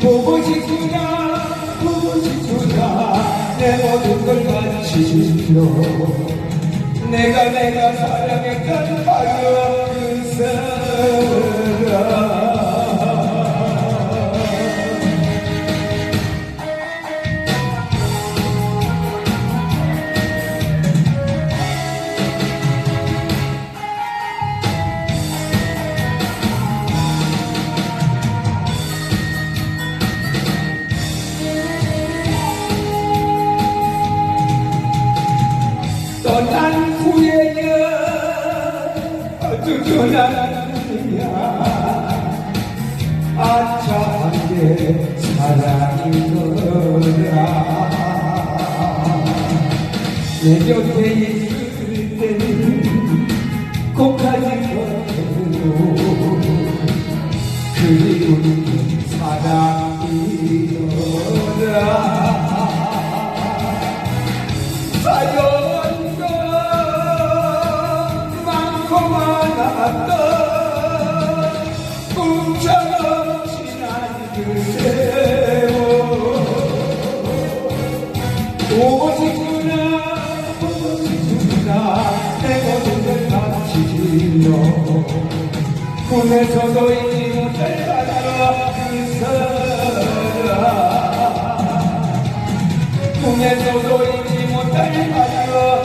보고 싶구나 보고 싶구나 내 모든 걸 바치시오 내가 내가 사랑했던 바로 그사 어쩌나 아차하게 사랑이더라. 내 곁에 있을 때는 꽃까 꿈에서도 잊지 못할 바로 그 사람 꿈에서도 잊지 못할 바람